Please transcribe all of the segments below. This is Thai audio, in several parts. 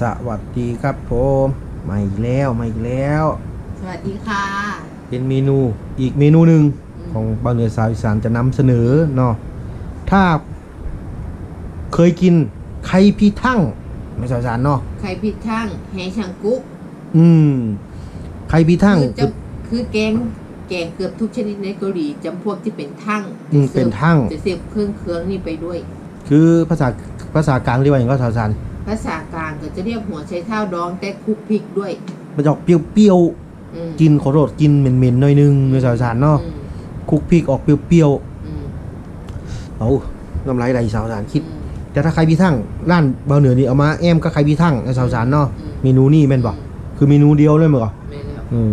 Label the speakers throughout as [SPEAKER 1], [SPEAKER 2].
[SPEAKER 1] สวัสดีครับผมมาอีกแล้วมาอีกแล้ว
[SPEAKER 2] สวัสดีค่ะ
[SPEAKER 1] เป็นเมนูอีกเมนูหนึ่ง
[SPEAKER 2] อืม
[SPEAKER 1] ของบางเหนือสาวอีสานจะนำเสนอเนาะถ้าเคยกินไข่พี่ทั่งไม่สาวอีสานเนาะ
[SPEAKER 2] ไข่พิดช่างแฮชังกุ๊ก
[SPEAKER 1] อืมไข่พี่ทั่ง
[SPEAKER 2] คือจะคือแกงแกงเกือบทุกชนิดในเกาหลีจำพวกที่เป็นทั่ง
[SPEAKER 1] อืมเป็นทั่ง
[SPEAKER 2] จะเสียบเครื่องเครื่องนี่ไปด้วย
[SPEAKER 1] คือภาษาภาษากลางเรียกว่าอย่างก็สาวอีสาน
[SPEAKER 2] ภาษา กลางก็จะเรียกหัวไชเท้าดองแต่คลุกพริกด้วย
[SPEAKER 1] มันจะออกเปรี้ยว
[SPEAKER 2] อืม
[SPEAKER 1] ๆ กินขอโทษกินเหม็นๆหน่อยนึงในสาวอีสานเนาะ
[SPEAKER 2] อืม
[SPEAKER 1] คลุกพริกออกเปรี้ยว
[SPEAKER 2] อืม
[SPEAKER 1] ๆเอาน้ำลายไหลสาวอีสานคิด
[SPEAKER 2] อืม
[SPEAKER 1] แต่ถ้าใครพี่ทั้งร้านเบาเหนือนี่เอามาแอมก็ใครพี่ทั้งในสาวสารเนาะ
[SPEAKER 2] อืม
[SPEAKER 1] เมนูนี่แม่นบ่คือเมนูเดียวเลยมั้งก่อ
[SPEAKER 2] ไม่แล้ว
[SPEAKER 1] อืม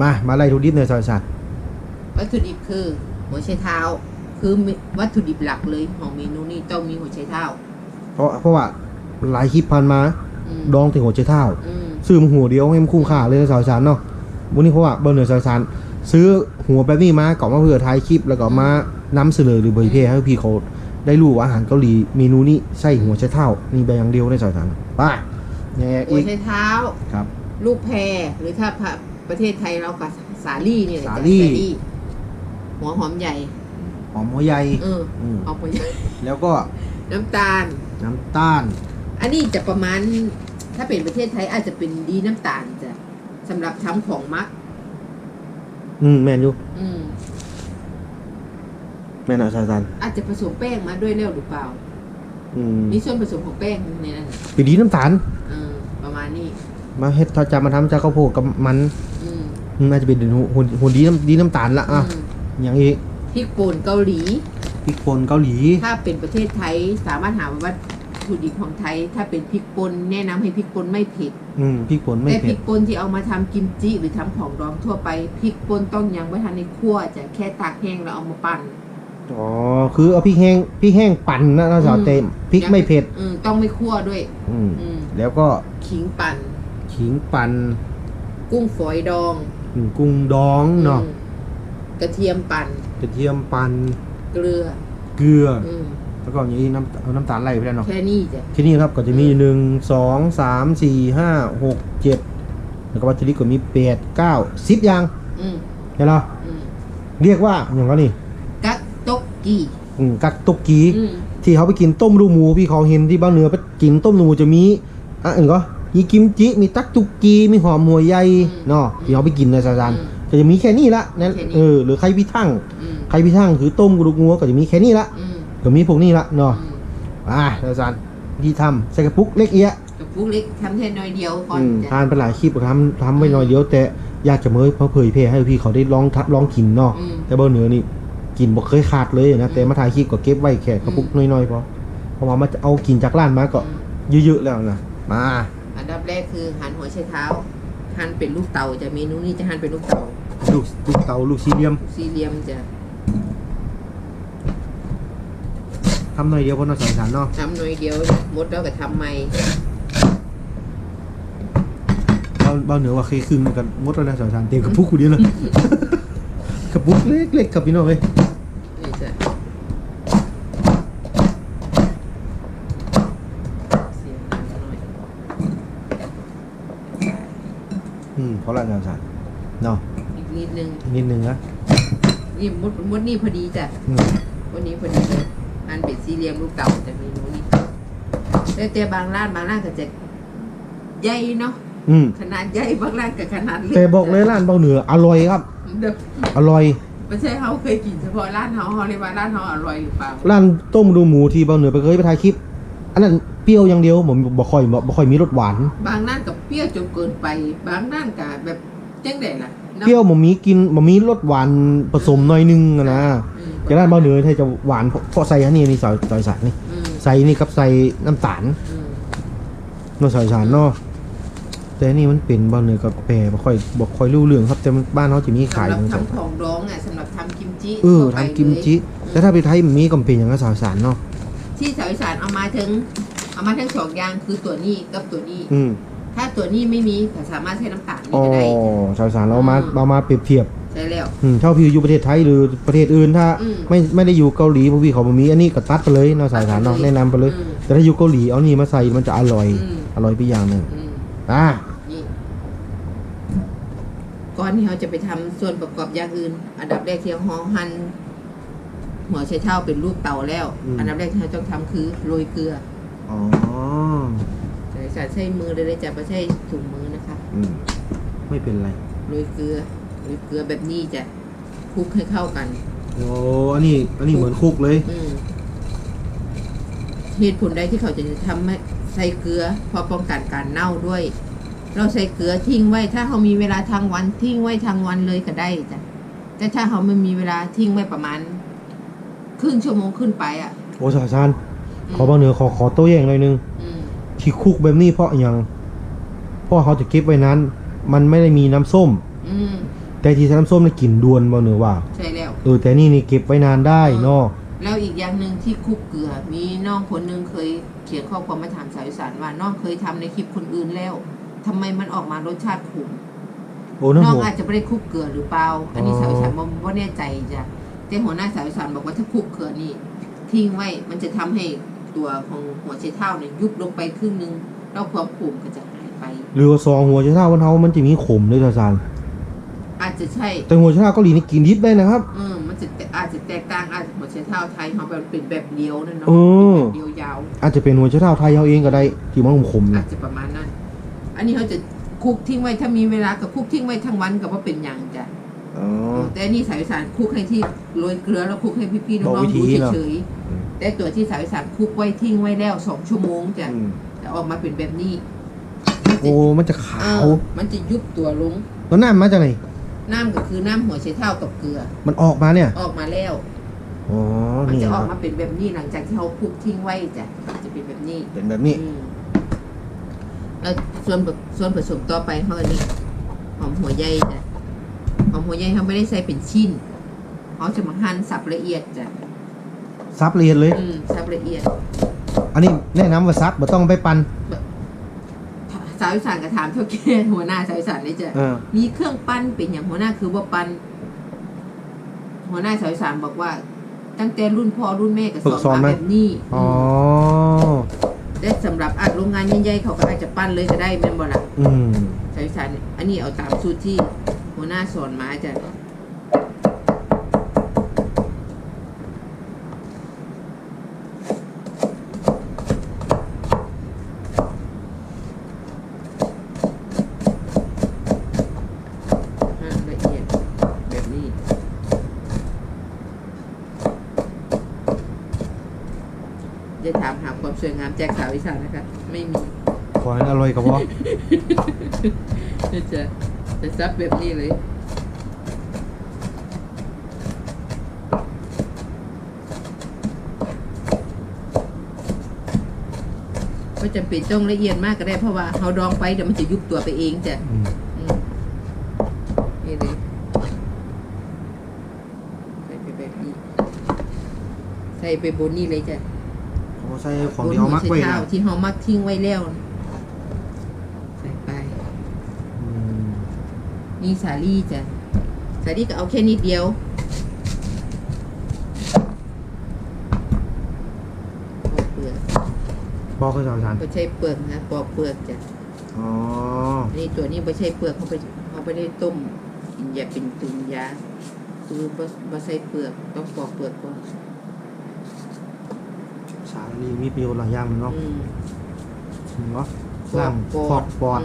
[SPEAKER 1] มามาไล่ทุกดิบในสาวสาร
[SPEAKER 2] วัตถุดิบคือ หัวไชเท้า คือวัตถุดิบหลักเลยของเมนูนี้ต้องมีหัวไชเท้า
[SPEAKER 1] เพราะเพราะว่า หลายคลิปผ่านมา
[SPEAKER 2] อืม
[SPEAKER 1] ดองถึงหัวใจเท้า
[SPEAKER 2] อืม
[SPEAKER 1] ซื้อมาหัวเดียวให้มันคุ้มค่าเลยในสาวสารเนาะวันนี้เพราะว่าเบาเหนือสาวสารซื้อหัวแบบนี้มาก่อนมาเพื่อถ่ายคลิปแล้วก็มานำเสนอหรือเผยแพร่ให้พี่เขาได้รู้ว่าอาหารเกาหลีเมนูนี้ใส่หัวใจเท้านี่แบบอย่างเดียวในสาวสารไป้าแง่
[SPEAKER 2] หัว
[SPEAKER 1] อีก
[SPEAKER 2] ไชเท้า
[SPEAKER 1] ครับ
[SPEAKER 2] ลูกแพรหรือถ้าประเทศไทยเราก็สาลี่เนี่ยแหละ
[SPEAKER 1] สาลี่
[SPEAKER 2] จ้ะหัวหอมใหญ่
[SPEAKER 1] หอมหัวใหญ่
[SPEAKER 2] เออ
[SPEAKER 1] อืม
[SPEAKER 2] หอมหัวใหญ่
[SPEAKER 1] แล้วก็
[SPEAKER 2] น้ำตาล
[SPEAKER 1] น้ำตาล
[SPEAKER 2] อันนี้จะประมาณถ้าเป็นประเทศไทยอาจจะเป็นดีน้ำตาลจ้ะสำหรับทำของมัก
[SPEAKER 1] อืมแม่นอยู่
[SPEAKER 2] อืม
[SPEAKER 1] แม่นอะสาวสาร
[SPEAKER 2] อาจจะผสมแป้งมาด้วยแล้วหรือเปล่า
[SPEAKER 1] อืม
[SPEAKER 2] มีส่วนผสมของแป้งในนั้น
[SPEAKER 1] ปีดีน้ำตาล
[SPEAKER 2] เออ ประมาณนี้
[SPEAKER 1] มาเฮ็ดถ้าจะมาทำจากข้าวโพดกับมัน
[SPEAKER 2] อืม
[SPEAKER 1] อืมน่าจะเป็นหุ่นหุ่นดีน้ำดีน้ำตาลละอะ
[SPEAKER 2] อืม
[SPEAKER 1] อย่างอีก
[SPEAKER 2] พริกป่นเกาหลี
[SPEAKER 1] พริกป่นเกาหลี
[SPEAKER 2] ถ้าเป็นประเทศไทยสามารถหาวัต ถุดิบของไทย ถ้าเป็นพริกป่นแนะนำให้พริกป่นไม่เผ็ด
[SPEAKER 1] อืมพริกป่นไม่
[SPEAKER 2] แต่พ
[SPEAKER 1] เผ็
[SPEAKER 2] ริ
[SPEAKER 1] ด
[SPEAKER 2] กป่นที่เอามาทำกิมจิหรือทำของดองทั่วไปพริกป่นต้องยังไม่ทันในคั่วจะแค่ตากแห้งแล้วเอามาปั่น
[SPEAKER 1] อ๋อคือเอาพริกแห้งพริกแห้งปั่นนะนะสาว
[SPEAKER 2] อืม
[SPEAKER 1] เต็มพริกไม่เผ็ด
[SPEAKER 2] อืมต้องไม่คั่วด้วย
[SPEAKER 1] อืม
[SPEAKER 2] อืม
[SPEAKER 1] แล้วก็
[SPEAKER 2] ขิงปั่น
[SPEAKER 1] ขิงปั่น
[SPEAKER 2] กุ้งฝอยดอง
[SPEAKER 1] อืมกุ้งดองเนาะ
[SPEAKER 2] อืมกระเทียมปั่น
[SPEAKER 1] กระเทียมปั่น
[SPEAKER 2] เกลือ
[SPEAKER 1] เกลือ
[SPEAKER 2] อืม
[SPEAKER 1] แล้วก็อย่างนี้น้ำเอาน้ำตาลไล่ไปแล้วเนาะ
[SPEAKER 2] แค่นี้จ้ะ
[SPEAKER 1] ที่นี่ครับก็จะมีหนึ่งสองสามสี่ห้าหกเจ็ดแล้วก็วัตถุดิบก็มีแปดเก้าสิบอย่าง
[SPEAKER 2] อืม
[SPEAKER 1] เห็นเหรอ
[SPEAKER 2] อืม
[SPEAKER 1] เรียกว่าอย่างก็นี่
[SPEAKER 2] กักตกกี
[SPEAKER 1] อืมกักตุกกี
[SPEAKER 2] อืม
[SPEAKER 1] ที่เขาไปกินต้มลูกหมูพี่เขาเห็นที่บ้านเหนือไปกินต้มลูกหมูจะมีอะอื่นก็มีกิมจิมีตักตุกกีมีหอมหัวใหญ่เนาะที่เขาไปกินในสถาน
[SPEAKER 2] อืม
[SPEAKER 1] ก็จะมีแค่นี้ละนั่น
[SPEAKER 2] แค่นี้
[SPEAKER 1] เออหรือไข่พี่ทั่ง
[SPEAKER 2] อืม
[SPEAKER 1] ไข่พี่ทั่งคือต้มกระดูกงัวก็จะมีแค่นี้ละ
[SPEAKER 2] อืม
[SPEAKER 1] ก็มีพวกนี้ละเนาะ
[SPEAKER 2] อืม
[SPEAKER 1] อ่าอาจารย์ที่ทำใส่กระปุกเล็กเอี้ย
[SPEAKER 2] กับพวกเล็กทำแค่น้อยเดียวก่อน
[SPEAKER 1] อืม
[SPEAKER 2] จ้ะ
[SPEAKER 1] ทานไปหลายคลิปทำทำไปหน่อยเดียวแต่อยากจะเมยเพราะเผยแพร่ให้พี่เขาได้ลองทะลองกินเนาะ
[SPEAKER 2] อืม
[SPEAKER 1] แต่เบอร์เหนือนี่กินบ่เคยขาดเลยนะแต่มาถ่ายคลิปก็เก็บไว้แค่กระปุกน้อยๆพอเพราะว่ามาเอากินจากร้านมาก็
[SPEAKER 2] อืม
[SPEAKER 1] เยอะๆแล้วนะมา
[SPEAKER 2] อันดับแรกคือหั่นหัวไชเท้าหั่นเป็นลูกเต๋าจะเมนูนี้จะหั่นเป็นลูกเต๋า
[SPEAKER 1] ลูกลูกเตาลูกสี่เหลี่ยม
[SPEAKER 2] สี่เหลี่ยมจะ
[SPEAKER 1] ทำหน่อยเดียวเพราะน่าสงสารเนาะ
[SPEAKER 2] ทำหน่อยเดียวหมดแล้วก็ทำใหม่
[SPEAKER 1] เบาเบาเหนือว่าเคยคืนมันกันมดแล้วนะสงสารเต็มกระปุกกูเดียวเลยกระปุกเล็กๆกับพี่น้องเอ้ย
[SPEAKER 2] นี่จะเสียงดังหน่อย
[SPEAKER 1] อืมเพราะละสงสารเนาะ
[SPEAKER 2] อีกนิดนึง
[SPEAKER 1] นิดนึงนะ
[SPEAKER 2] นี่มดมดนี่พอดีจ้ะ
[SPEAKER 1] อืม
[SPEAKER 2] วันนี้พอดีเลย อันเป็นสี่เหลี่ยมลูกเต๋าจะเมนูนี้แต่แต่บางร้านบางร้านก็จะใหญ่เนาะ
[SPEAKER 1] อืม
[SPEAKER 2] ขนาดใหญ่บางร้านกับขนาดเล็ก
[SPEAKER 1] แต่บอกเลยร้านเบาเหนืออร่อยครับ
[SPEAKER 2] เด้อ
[SPEAKER 1] อร่อย
[SPEAKER 2] ไม่ใช่เขาเคยกินเฉพาะร้านเขาเขาเรียกว่าร้านเขาอร่อยหรือเปล่า
[SPEAKER 1] ร้านต้มดูหมูที่เบาเหนือไปเคยไปถ่ายคลิป อันนั้นเปรี้ยวอย่างเดียวผมบ่ค่อยบ่บ่ค่อยมีรสหวาน
[SPEAKER 2] บางร้านกับเปรี้ยวจนเกินไป บางร้านกับแบบจังไดล่ะนาะ
[SPEAKER 1] เปรี้ยวบ่มีกินบ่มีรสหวานผสมหน่อยนึงอะ นะ
[SPEAKER 2] อืม
[SPEAKER 1] แต่ร้านเบาเหนือไทยจะหวานเพราะเพราะใส่อันนี้นี่ซอยซอยสารนี่
[SPEAKER 2] อืม
[SPEAKER 1] ใส่นี่กับใส่น้ำตาล
[SPEAKER 2] อืม
[SPEAKER 1] เนาะซอยสารเนาะแต่อันนี่มันเป็นเบาเหนือกับแปรบ่ค่อยบ่ค่อยรู้เรื่องครับ แต่มันบ้านเขาจะมีขาย
[SPEAKER 2] สำหรับ
[SPEAKER 1] ทั้งสอง
[SPEAKER 2] ทำของดองอะสำหรับทำกิมจิ
[SPEAKER 1] เออ
[SPEAKER 2] ทั่วไป
[SPEAKER 1] ทำกิมจิ
[SPEAKER 2] เลย
[SPEAKER 1] แต่ถ้าไปไทยมันมีก็เป็นอย่างนั้นซอยสารเนาะ
[SPEAKER 2] ที่สาวอีสานเอามาถึง เอามาทั้งสองอย่างคือตัวนี้กับตัวนี้
[SPEAKER 1] อืม
[SPEAKER 2] ถ้าตัวนี้ไม่มีก็สามารถใช้น้ำตาลนี่
[SPEAKER 1] อ๋อ
[SPEAKER 2] ก็ได้
[SPEAKER 1] ซอยสารเรามา
[SPEAKER 2] อืม
[SPEAKER 1] เรามาเปรียบเทียบ
[SPEAKER 2] ใช่แล้ว
[SPEAKER 1] อืมเท่าพี่อยู่ประเทศไทยหรือประเทศอื่นถ้า
[SPEAKER 2] อืม
[SPEAKER 1] ไม่ไม่ได้อยู่เกาหลีพวกพี่เขาบ่มีอันนี้ก็ตัดไปเลยเนาะสายฐานเนาะ
[SPEAKER 2] ตัดไปเลย
[SPEAKER 1] แนะนำไปเลย
[SPEAKER 2] อืม
[SPEAKER 1] แต่ถ้าอยู่เกาหลีเอานี่มาใส่มันจะอร่อย
[SPEAKER 2] อืม
[SPEAKER 1] อร่อยไปอย่างหนึ่ง
[SPEAKER 2] อืม
[SPEAKER 1] อ่า
[SPEAKER 2] นี่ก่อนที่เราจะไปทำส่วนประกอบอย่างอื่น อันดับแรกที่เราห่อหั่นหัวไชเท้าเป็นลูกเต่าแล้ว อันดับแรกที่เราต้องทำคือโรยเกลือ
[SPEAKER 1] อ๋อ
[SPEAKER 2] ใส่ใส่ใช้มือเลยเลยจะไม่ใช่ถุงมือนะคะ
[SPEAKER 1] อืมไม่เป็นไร
[SPEAKER 2] โรยเกลือ โรยเกลือแบบนี้จะคลุกให้เข้ากัน
[SPEAKER 1] โอ้อันนี้ อันนี้เหมือนคุกเลย
[SPEAKER 2] อืมเหตุผลใดที่เขาจะทำให้ใส่เกลือเพราะป้องกันการเน่าด้วย เราใส่เกลือทิ้งไว้ ถ้าเขามีเวลาทางวันทิ้งไว้ทางวันเลยก็ได้จ้ะแต่ถ้าเขาไม่มีเวลาทิ้งไว้ประมาณ ครึ่งชั่วโมงขึ้นไปอะ
[SPEAKER 1] โอ้สาชานขอบางเหนือขอขอโต้แย้งหน่อยนึง
[SPEAKER 2] อืม
[SPEAKER 1] ที่คุกแบบนี้เพราะอหย่างเพราะเขาจะเก็บไว้นั้น มันไม่ได้มีน้ำส้ม
[SPEAKER 2] อืม
[SPEAKER 1] แต่ที่น้ำส้มนี่กลิ่นดวนบางเหนือว่า
[SPEAKER 2] ใช่แล้ว
[SPEAKER 1] เออแต่นี่นี่เก็บไว้นานได้เนาะ
[SPEAKER 2] แล้วอีกอย่างหนึ่งที่คลุกเกลือ มีน้องคนหนึ่งเคยเขียนข้อความมาถามสาวอีสานว่าน้องเคยทำในคลิปคนอื่นแล้วทำไมมันออกมารสชาติขม
[SPEAKER 1] โอ้น้ำ
[SPEAKER 2] น้อง
[SPEAKER 1] หัว
[SPEAKER 2] อาจจะไม่ได้คลุกเกลือหรือเปล่า อันนี้
[SPEAKER 1] อ๋อ
[SPEAKER 2] สาวอีสานบอกว่าแน่ใจจ้ะแต่หัวหน้าสาวอีสานบอกว่าถ้าคลุกเกลือนี่ทิ้งไว้มันจะทำให้ตัวของหัวไชเท้าเนี่ยยุบลงไปครึ่งหนึงแล้วความขมก็จะหายไป
[SPEAKER 1] หรือว่าซองหัวชะเท่าวันเทามันจะมีขมด้วยสาชาน
[SPEAKER 2] อาจ จะใช่
[SPEAKER 1] แต่หัวชะเท่าเกาหลีนี่กินดิบได้นะครับ
[SPEAKER 2] เออมันจะอาจจะแตกต่างอาจจะหัวไชเท้าไทยเขาแบบเป็นแบบเดียวนั่นเนาะ
[SPEAKER 1] เออ
[SPEAKER 2] แบบเดียวยาว
[SPEAKER 1] อาจจะเป็นหัวชะเท่าไทยเขาเองก็ได้ ที่มันขมๆ
[SPEAKER 2] อา
[SPEAKER 1] นะ
[SPEAKER 2] จจะประมาณนั้น อันนี้เขาจะคลุกทิ้งไว้ถ้ามีเวลากับคลุกทิ้งไว้ทั้งวันกับว่าเป็นอย่างจ้ะ
[SPEAKER 1] อ๋อ
[SPEAKER 2] แต่อันนี่สายอีสานคลุกให้ที่โรยเกลือแล้วคลุกให้พี่ๆน้
[SPEAKER 1] บอก
[SPEAKER 2] อง
[SPEAKER 1] วิ
[SPEAKER 2] ๆ
[SPEAKER 1] ธี
[SPEAKER 2] ดู
[SPEAKER 1] เนอะ
[SPEAKER 2] เฉยๆแต่ตัวที่สายอีสานคลุกไว้ทิ้งไว้แล้วสองชั่วโมงจ้ะ
[SPEAKER 1] อืม
[SPEAKER 2] จะออกมาเป็นแบบนี้
[SPEAKER 1] โอ้มันจะขา
[SPEAKER 2] เอ
[SPEAKER 1] ว
[SPEAKER 2] อมันจะยุบตัวลง
[SPEAKER 1] แล้วน้ำมาจากไหน
[SPEAKER 2] น้ำก็คือน้ำหัวไชเท้ากับเกลือ
[SPEAKER 1] มันออกมาเนี่ย
[SPEAKER 2] ออกมาแล้ว
[SPEAKER 1] อ๋อ
[SPEAKER 2] มัน
[SPEAKER 1] นี่
[SPEAKER 2] จะ
[SPEAKER 1] ค
[SPEAKER 2] อ
[SPEAKER 1] รั
[SPEAKER 2] อบกมาเป็นแบบนี้หลังจากที่เขาคลุกทิ้งไว้จ้ะจะเป็นแบบนี้
[SPEAKER 1] เป็นแบบนี้
[SPEAKER 2] อืมแล้วส่วนผส่วนผสมต่อไปเขาอันนี้หอมหัวใหญ่จ้ะหอมหัวใหญ่เขาไม่ได้ใส่เป็นชิ้นเขาจะมาหั่นสับละเอียดจ้ะ
[SPEAKER 1] ซับละเอียดเลย
[SPEAKER 2] อืมสับละเอียด
[SPEAKER 1] อันนี้แนะนำว่าซับบ่ต้องไปปั่น
[SPEAKER 2] สาวอีสานก็ถามเท่าแก่หัวหน้าสาวอีสานเลยจ้ะ
[SPEAKER 1] เออ
[SPEAKER 2] มีเครื่องปั้นเป็นอย่างหัวหน้าคือว่าปั้นหัวหน้าสาวอีสานบอกว่า ตั้งแต่รุ่นพ่อรุ่นแม่ก็สอนมาแบบนี้
[SPEAKER 1] อ๋อ
[SPEAKER 2] แต่สำหรับอาจโรงงานใหญ่ๆเขาก็อาจจะปั้นเลยก็ได้แม่นบ่ล่ะ
[SPEAKER 1] อืม
[SPEAKER 2] สาวอีสานอันนี้เอาตามสูตรที่หัวหน้าสอนมาจ้ะ หั่นละเอียดแบบนี้ จะถามหาความ สวยงามแจกสาวอีสานนะคะ ไม่มี
[SPEAKER 1] ขอให้อร่อยกับว่า
[SPEAKER 2] จะจะจะซับแบบนี้เลยก็จะเป็นต้องละเอียดมากก็ได้เพราะว่าเขาดองไปเดี๋ยวมันจะยุบตัวไปเองจ้ะ
[SPEAKER 1] อืม
[SPEAKER 2] อืมนี่เลยใส่ไปแบบนี้ใส่ไปบนนี่เลยจ้ะ
[SPEAKER 1] เขา ใส่ของที่เขามักไว้
[SPEAKER 2] บนหั
[SPEAKER 1] นะ
[SPEAKER 2] เท้าที่เขามักทิ้งไว้แล้วใส่ไป
[SPEAKER 1] อืม
[SPEAKER 2] นี่สาลี่จ้ะสาลี่ก็เอาแค่นิดเดียวปอกเปลือก
[SPEAKER 1] บอกให้สาวสาร
[SPEAKER 2] ไม่ใช่เปลือกนะปอกเปลือกจ้ะ
[SPEAKER 1] อ๋อ
[SPEAKER 2] นี่ตัวนี้ไม่ใช่เปลือกเขาไปเขาไปได้ต้มกินยาเป็นตุนยาคือบ่บ่ใส่เปลือกต้องปอกเปลือกก่อน
[SPEAKER 1] สาร นี่มีประโยชน์หลายอย่างเนาะ
[SPEAKER 2] อืม
[SPEAKER 1] เนาะล้างฟอกปอด
[SPEAKER 2] ม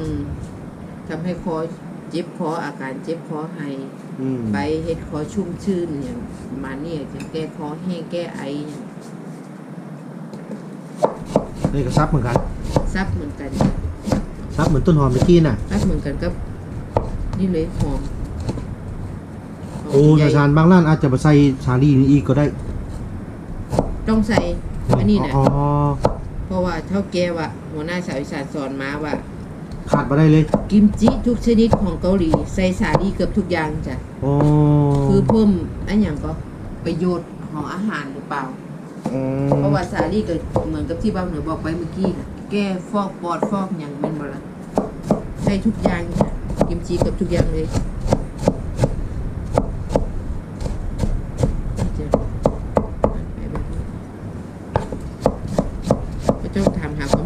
[SPEAKER 2] ทำให้คอเจ็บคออาการเจ็บคอไอ
[SPEAKER 1] อืม
[SPEAKER 2] ไปเฮ็ดคอชุ่มชื่นอย่างประมาณนี้จะแก้คอแห้งแก้ไออย่าง
[SPEAKER 1] นี่ก็ซับเหมือนกัน
[SPEAKER 2] ซับเหมือนกัน
[SPEAKER 1] ซับเหมือนต้นหอมเมื่อกี้น่ะ
[SPEAKER 2] ซับเหมือนกันกับนี่เลยหอมหม
[SPEAKER 1] โอ้
[SPEAKER 2] ใหญ่
[SPEAKER 1] สาวสารบางร้านอาจจะมาใส่ชาลีนี่อีกก็ได้
[SPEAKER 2] ต้องใส่ อันนี้นะ
[SPEAKER 1] อ๋อ
[SPEAKER 2] เพราะว่าเท่าแกว่าหัวหน้าสาวอีสานสอนมาว่า
[SPEAKER 1] ขาดมาได้เลย
[SPEAKER 2] กิมจิทุกชนิดของเกาหลีใส่สาลีเกือบทุกอย่างจ้ะ
[SPEAKER 1] โอ้
[SPEAKER 2] คือเพิ่มอันอย่างก็ประโยชน์ของอาหารหรือเปล่า
[SPEAKER 1] อืม
[SPEAKER 2] เพราะว่าสาลีก็เหมือนกับที่บ้านเหนือบอกไปเมื่อกี้น่ะแก้ฟอกปอดฟอกอย่างแม่นบ่ล่ะใช้ทุกอย่างจ้ะกิมจิเกับทุกอย่างเลย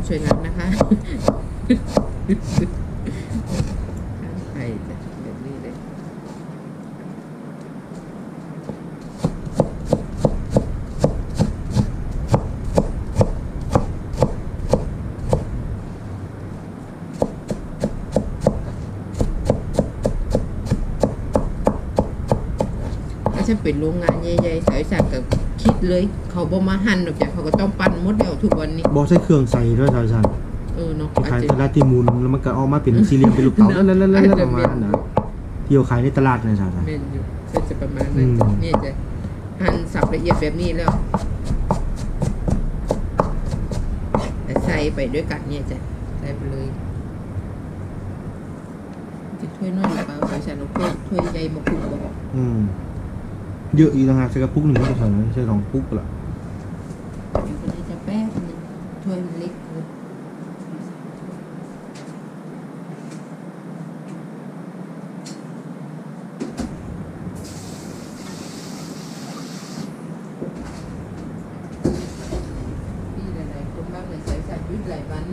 [SPEAKER 2] สวยงามนะคะไข่แบบนี้เลยฉันเป็นโรงงานใหญ่ๆสายสักกับ เลย เขาบ่มาหั่นหรอกจ้ะเขาก็ต้องปั้นหมดแล้วทุกวันนี้
[SPEAKER 1] บ่ใช้เครื่องใส่ด้วยสาวสาร
[SPEAKER 2] เออเนาะ
[SPEAKER 1] คล้าย
[SPEAKER 2] อาจ
[SPEAKER 1] ๆ
[SPEAKER 2] จะ
[SPEAKER 1] ตลาดที่หมุนแล้วมันก็ออกมาเป็นสี่เหลี่ยมเป็นลูกเต๋านั่นๆๆๆประมาณนั้นนะเที่ยวขายในตลาดนะสาวสาร
[SPEAKER 2] แม่นอยู่ก็จะประมาณนั้น
[SPEAKER 1] อืม
[SPEAKER 2] เนี่ยจะหั่นสับละเอียดแบบนี้แล้วแต่ใส่ไปด้วยกันเนี่ยจ้ะใส่ไปเลยจะถ้วยน้อยหรือเปล่าสายสันเอาถ้วยถ้วยใหญ่มาคุมบอก
[SPEAKER 1] อืม เยอะอีกต่างหากใส่กระปุกหนึ่งก็ใส่ใส่สองปุกละ
[SPEAKER 2] อยู่ก็ได้จะแป๊บนึงถ้วยมันเล็กเกินพี่หลายๆคนบ้างเลยใส่สัตว์ยุดหลายวัน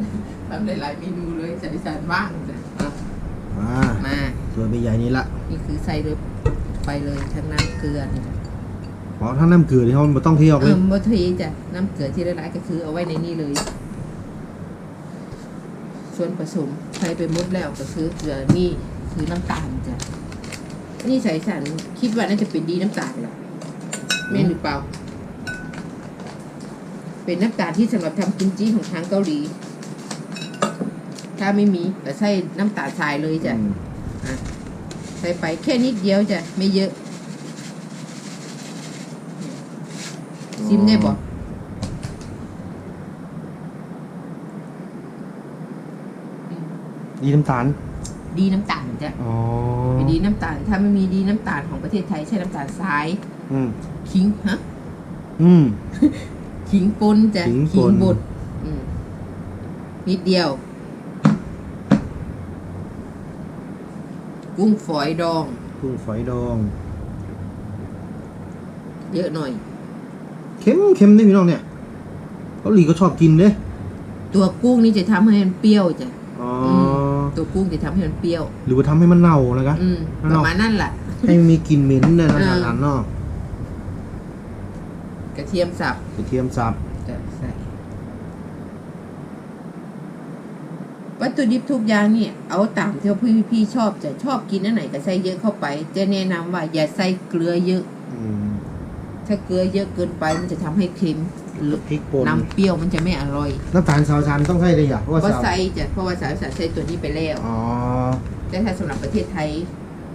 [SPEAKER 2] ทำได้หลายเมนูเลยใส่สัตว์บ้างจ้ะอะ
[SPEAKER 1] มา
[SPEAKER 2] มา
[SPEAKER 1] ส่วนใหญ่นี่ละ
[SPEAKER 2] นี่คือใส่เลย ไปเลยทั้งน้ำเกลือนี่จ้ะ
[SPEAKER 1] เพราะถ้าน้ำเกลือที่เขาไม่ต้องเที่ยว
[SPEAKER 2] เอ
[SPEAKER 1] เลย
[SPEAKER 2] อบ่ทีจ้ะน้ำเกลือที่ละลายก็คือเอาไว้ในนี่เลย ส่วนผสมใส่ไปหมดแล้วก็คือเกลือนี่คือน้ำตาลจ้ะนี่ใส่สันคิดว่าน่าจะเป็นดีน้ำตาลแหละแม่นหรือเปล่า เป็นน้ำตาลที่สำหรับทำกิมจิของทางเกาหลี ถ้าไม่มีก็ใส่น้ำตาลทรายเลยจ้ะ
[SPEAKER 1] อืม
[SPEAKER 2] อะ ใส่ไปแค่นิดเดียวจ้ะไม่เยอะซิมได้บ่
[SPEAKER 1] ดีน้ำตาล
[SPEAKER 2] ดีน้ำตาลจ้ะ
[SPEAKER 1] อ๋อ
[SPEAKER 2] ไปดีน้ำตาล ถ้าไม่มีดีน้ำตาลของประเทศไทยใช้น้ำตาลทราย
[SPEAKER 1] อืม
[SPEAKER 2] ขิงฮะ
[SPEAKER 1] อืม
[SPEAKER 2] ขิงป่นจ้ะ
[SPEAKER 1] ขิงป่น
[SPEAKER 2] บดอืมนิดเดียว กุ้งฝอยดอง
[SPEAKER 1] กุ้งฝอยดอง
[SPEAKER 2] เยอะหน่อย
[SPEAKER 1] เค็มเค็มได้พี่น้องเนี่ยเกาหลีก็ชอบกินเด้
[SPEAKER 2] ตัวกุ้งนี่จะทำให้มันเปรี้ยวจ้ะ
[SPEAKER 1] อ๋อ
[SPEAKER 2] ตัวกุ้งจะทำให้มันเปรี้ยว
[SPEAKER 1] หรือว่าทำให้มันเน่านะครับ
[SPEAKER 2] อืม
[SPEAKER 1] นั่น
[SPEAKER 2] ป
[SPEAKER 1] เนาะ
[SPEAKER 2] ระมาณนั่นแหละ
[SPEAKER 1] ให้มันมีกลิ่นเหม็นนะ
[SPEAKER 2] เออ
[SPEAKER 1] ทางนั้นเนาะ
[SPEAKER 2] กระเทียมสับ
[SPEAKER 1] กระเทียมสับ
[SPEAKER 2] จะใส่ วัตถุดิบทุกอย่างนี่เอาตามที่พี่พี่ชอบจะชอบกินอันไหนก็ใส่เยอะเข้าไป จะแนะนำว่าอย่าใส่เกลือเยอะ
[SPEAKER 1] อืม
[SPEAKER 2] ถ้าเกลือเยอะเกินไปมันจะทำให้เค็มหรือ
[SPEAKER 1] พริกป่น
[SPEAKER 2] น้ำเปรี้ยวมันจะไม่อร่อย
[SPEAKER 1] น้ำตาลสาวชันต้องใส่เลยอย่างเพราะว่า
[SPEAKER 2] ก็
[SPEAKER 1] สาว
[SPEAKER 2] ใส่จะเพราะว่าสารสารใส่ตัวนี้ไปแล้ว
[SPEAKER 1] อ๋อ
[SPEAKER 2] แต่ถ้าสำหรับประเทศไทย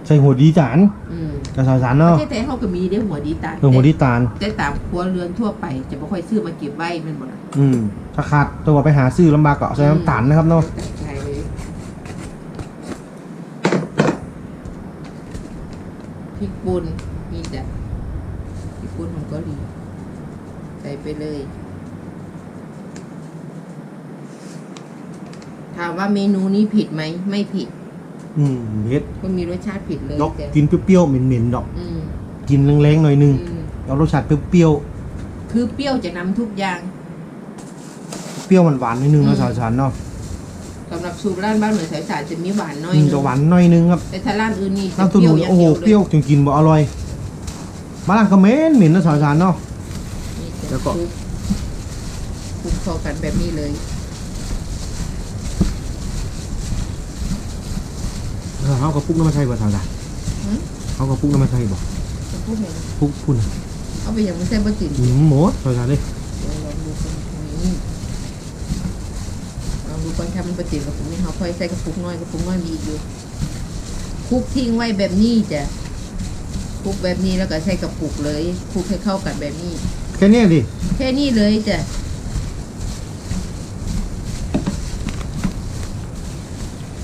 [SPEAKER 1] ใส่หัวดีจาน
[SPEAKER 2] อืม
[SPEAKER 1] กับสาวชัน
[SPEAKER 2] ป
[SPEAKER 1] เนาะ
[SPEAKER 2] ระเทศไทยเขาก็มีได้หัวดีตาล
[SPEAKER 1] เออหัวดีตาล
[SPEAKER 2] แต่ตามครัวเรือนทั่วไป จะไม่ค่อยซื้อมาเก็บไว้แมันหมด
[SPEAKER 1] อืมถ้าขาดตัวไปหาซื้อลำบากก็ใส่น้ำตาลนะครับเนาะ
[SPEAKER 2] ใช่เลย พริกป่นนี่จ้ะพริกป่นของเกาหลีใส่ไปเลย ถามว่าเมนูนี้ผิดไหม ไม่ผิด
[SPEAKER 1] อืมเฮ็ด
[SPEAKER 2] ก็มีรสชาติผิดเลย
[SPEAKER 1] ดอก
[SPEAKER 2] จ้ะ
[SPEAKER 1] กินเปรี้ยวๆเหม็นๆดอก
[SPEAKER 2] อืม
[SPEAKER 1] กินแรงๆหน่อยนึง
[SPEAKER 2] อืม
[SPEAKER 1] เอารสชาติเปรี้ยว
[SPEAKER 2] คือเปรี้ยวจะนำทุกอย่าง
[SPEAKER 1] ๆเปรี้ยวหวานๆนิดนึง
[SPEAKER 2] อื
[SPEAKER 1] เนาะ
[SPEAKER 2] ม
[SPEAKER 1] สาวชันเนาะ
[SPEAKER 2] สำหรับสูตรร้านบ้านเหนือสายสารจะมีหวานน้อย
[SPEAKER 1] อืม
[SPEAKER 2] นึง
[SPEAKER 1] จะหวานหน่อยนึงครับ
[SPEAKER 2] แต่ถ้าร้านอื่นนี่จะ
[SPEAKER 1] น้ำตุ้
[SPEAKER 2] เปรี้ยว
[SPEAKER 1] น
[SPEAKER 2] อย่าง
[SPEAKER 1] โอ้โห
[SPEAKER 2] เดียว
[SPEAKER 1] เปรี้ยวจนกินบ่อร่อยบ้านก็เหม็นเหม็นนะสาวชันเนาะ
[SPEAKER 2] นี่จะ
[SPEAKER 1] แล้วก็
[SPEAKER 2] คลุกคลุกเข้ากันแบบนี้เลย
[SPEAKER 1] เออเขากับปุ๊กน้ำมันใช่บ่สาวชัน
[SPEAKER 2] หืม
[SPEAKER 1] เขากับปุ๊กน้ำมันใช่บ่
[SPEAKER 2] จะพูดไงนะ
[SPEAKER 1] ปุ๊กพุ่น
[SPEAKER 2] เอาไปอย่างไม่ใช่บะจิ๋น
[SPEAKER 1] อืมหมดสาวชันเลย
[SPEAKER 2] เดี๋ยวลองดูกันตรงนี้ลองดู ก่อนถ้ามันบะจิ๋นกับผมนี่เขาค่อยใส่กระปุกน้อยกระปุกน้อยมีอีกอยู่คลุกทิ้งไว้แบบนี้จ้ะคลุกแบบนี้แล้วก็ใส่กระปุกเลยคลุกให้เข้ากันแบบนี้
[SPEAKER 1] แค่เนี้ยดิ
[SPEAKER 2] แค่นี้เลยจ้ะ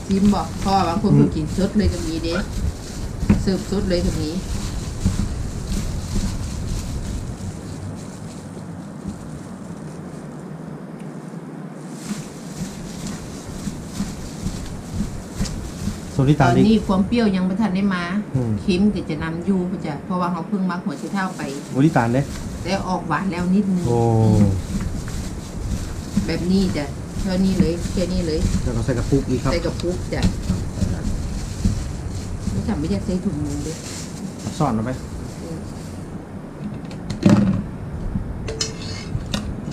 [SPEAKER 2] ซิมบอกพ่อบางคนก็กินสดเลยก็มีเด้เสิร์ฟสดเลยก็มี
[SPEAKER 1] โซลิ
[SPEAKER 2] ต
[SPEAKER 1] ตา
[SPEAKER 2] อน
[SPEAKER 1] ดิ
[SPEAKER 2] นี้ความเปรี้ยวยังไม่ทันได้มา
[SPEAKER 1] อืม
[SPEAKER 2] เค็มก็จะนำอยู่จ้ะเพราะว่าเขาเพิ่งมักหัวไชเท้าไป
[SPEAKER 1] โมดิตาลเด้
[SPEAKER 2] แต่ออกหวานแล้วนิดนึง
[SPEAKER 1] โอ้
[SPEAKER 2] แบบนี้จ้ะแค่นี้เลยแค่นี้เลย
[SPEAKER 1] แล้วก็ใส่กระปุกอีกครับ
[SPEAKER 2] ใส่กระปุกจ้ะไม่จำไม่อยากใส่ถุงมือด้วย
[SPEAKER 1] สอนเอาไป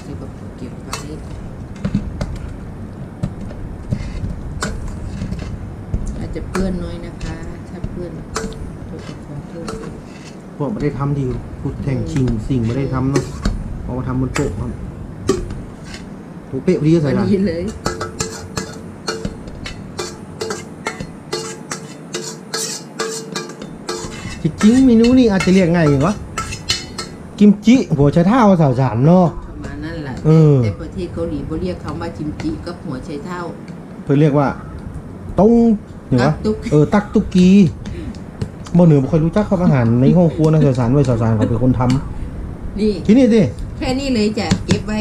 [SPEAKER 2] ใส่กระปุกเก็บไว้อาจจะเปื้อนน้อยนะคะ ถ้าเปื้อนตั วขอโทษด้วย
[SPEAKER 1] โอวกไม่ได้ทำที่พูดแทงชิงสิ่งไม่ได้ทำเนาะเอามาทำบนโต๊ะครับโอ้เป๊ะพอดีก็
[SPEAKER 2] พ
[SPEAKER 1] ใส่
[SPEAKER 2] อ
[SPEAKER 1] ละ
[SPEAKER 2] ดีเลย
[SPEAKER 1] จริงๆเมนูนี่อาจจะเรียกง่ายอย่างวะกิมจิหัวไชเท้าสาวสารเนาะ
[SPEAKER 2] ประมาณนั้นแหละ
[SPEAKER 1] เออ
[SPEAKER 2] แต่ประเทศเกาหลีเขาเรียกคำว่าจิมจิกับหัวไชเท้า
[SPEAKER 1] เพื่อเรียกว่าต้งเหนือ
[SPEAKER 2] ตักตุก
[SPEAKER 1] เออตักตุกกี บ่เหนือบ่ค่อยรู้จักครับอาหารในห้องครัวนะสาวสารไว้สาวสารเขาเป็นคนทำ
[SPEAKER 2] นี่
[SPEAKER 1] ที่นี่สิ
[SPEAKER 2] แค่นี้เลยจะเก็บไว้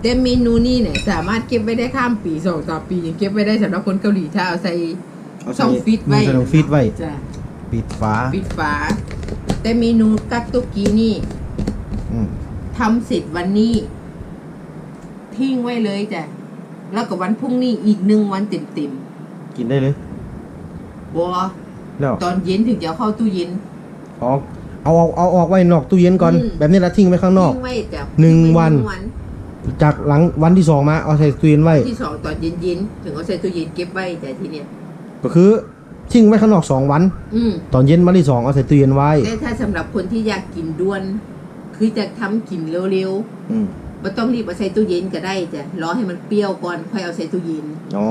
[SPEAKER 2] แต่เมนูนี้เนี่ยสามารถเก็บไว้ได้ข้ามปีสองสามปียังเก็บไว้ได้สำหรับคนเกาหลีถ้าเอาใส่ช่องฟิตไว้
[SPEAKER 1] ใส่ช่องฟิตไว้
[SPEAKER 2] จ้ะ
[SPEAKER 1] ปิดฝา
[SPEAKER 2] ปิดฝา แต่เมนูกักตุกกี้นี่
[SPEAKER 1] อืม
[SPEAKER 2] ทำเสร็จวันนี้ ทิ้งไว้เลยจ้ะแล้วก็วันพรุ่งนี้อีกหนึ่งวันเต็ม
[SPEAKER 1] กินได้เลย
[SPEAKER 2] ๆบัว
[SPEAKER 1] แล้ว
[SPEAKER 2] ตอนเย็นถึงจะเอาเข้าตู้เย็น
[SPEAKER 1] ออกเอาเอาเอาออกไว้นอกตู้เย็นก่อน
[SPEAKER 2] อืม
[SPEAKER 1] แบบนี้แล้วทิ้งไว้ข้างนอก
[SPEAKER 2] ทิ้งไว้จ้ะ
[SPEAKER 1] หนึ่ง
[SPEAKER 2] ทิ้ไวั
[SPEAKER 1] น
[SPEAKER 2] หง
[SPEAKER 1] จากหลังวันที่สองมาเอาใส่ตู้เย็นไว้
[SPEAKER 2] ที่สองตอนเย็นๆถึงเอาใส่ตู้เย็นเก็บไว้แต่ทีเนี้ยก็
[SPEAKER 1] ก็คือทิ้งไว้ข้างนอกสองวัน
[SPEAKER 2] อืม
[SPEAKER 1] ตอนเย็นวันที่สองเอาใส่ตู้เย็นไว้
[SPEAKER 2] แต่ถ้าสำหรับคนที่อยากกินด้วน คือจะทำกินเร็ว
[SPEAKER 1] อืม
[SPEAKER 2] ๆ ไม่ต้องรีบเอาใส่ตู้เย็นก็ได้จ้ะรอให้มันเปรี้ยวก่อนค่อยเอาใส่ตู้เย็น
[SPEAKER 1] อ๋อ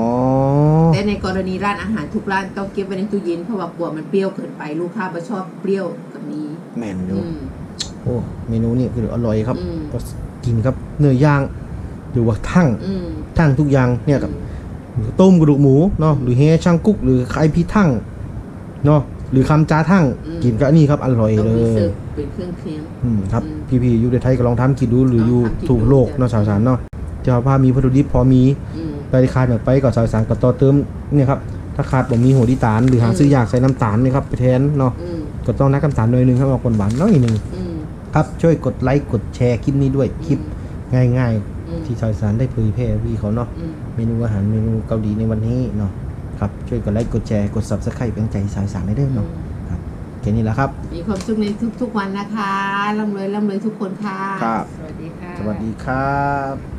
[SPEAKER 2] แต่ในกรณีร้านอาหารทุกร้านต้องเก็บไว้ในตู้เย็นเพราะว่ากลัวมันเปรี้ยวเกินไปลูกค้าไม่ชอบเปรี้ยวกับนี้
[SPEAKER 1] แม่นอยู่
[SPEAKER 2] อืม
[SPEAKER 1] โอ้เมนูนี่คืออร่อยครับ
[SPEAKER 2] อืม
[SPEAKER 1] ก็กินครับเนื้อย่างหรือว่าทั้ง
[SPEAKER 2] อืม
[SPEAKER 1] ทั้งทุกอย่างเนี่ยกับ ต้มกระดูกหมูเนาะหรือเฮช่างกุ๊กหรือไอพี่ทั้งเนาะหรือคำจ้าทั้งกินก็อันนี้ครับอร่อย
[SPEAKER 2] ต้อง
[SPEAKER 1] เล
[SPEAKER 2] มี
[SPEAKER 1] ย
[SPEAKER 2] เสิร์ฟ เป็นเครื่องเคียง
[SPEAKER 1] อืมครับ
[SPEAKER 2] อืม
[SPEAKER 1] พี่ๆอยู่ในไทยก็ลองทำกินดูหรือ
[SPEAKER 2] ลอง
[SPEAKER 1] อยู่
[SPEAKER 2] ทำกิน
[SPEAKER 1] ถูกโลก
[SPEAKER 2] ดู
[SPEAKER 1] เนาะ
[SPEAKER 2] จ้ะ
[SPEAKER 1] สาวสารเนาะเจ้าภาพมีวัตถุดิบพอมี
[SPEAKER 2] อืม
[SPEAKER 1] ไปขาดแบบไปก็สาวสารก็ต่อเติมเนี่ยครับถ้าขาดผมมีหัวดิตาลหรือหา
[SPEAKER 2] อืม
[SPEAKER 1] ซื้อยากใส่น้ำตาลเนี่ยครับไปแทนเนาะ
[SPEAKER 2] อืม
[SPEAKER 1] ก็ต้องนักน้ำตาลหน่อยหนึงครับเอาคนหวานน้อยหนึง
[SPEAKER 2] อืม
[SPEAKER 1] ครับช่วยกดไลค์กดแชร์คลิปนี้ด้วยคลิปง่าย
[SPEAKER 2] อืม
[SPEAKER 1] ๆ ที่สาวสารได้เผยแพร่พี่เขาเนาะ
[SPEAKER 2] อืม
[SPEAKER 1] เมนูอาหารเมนูเกาหลีในวันนี้เนาะครับช่วยกดไลค์กดแชร์กด subscribe เป็นกำลังใจสายสารได้เด้อเนาะครับ แค่นี้แหละครับ
[SPEAKER 2] มีความสุขในทุกๆวันนะคะร่ำรวยร่ำรวยทุกคนค่ะ
[SPEAKER 1] ครับ
[SPEAKER 2] สวัสดีค่ะ
[SPEAKER 1] สวัสดีครับ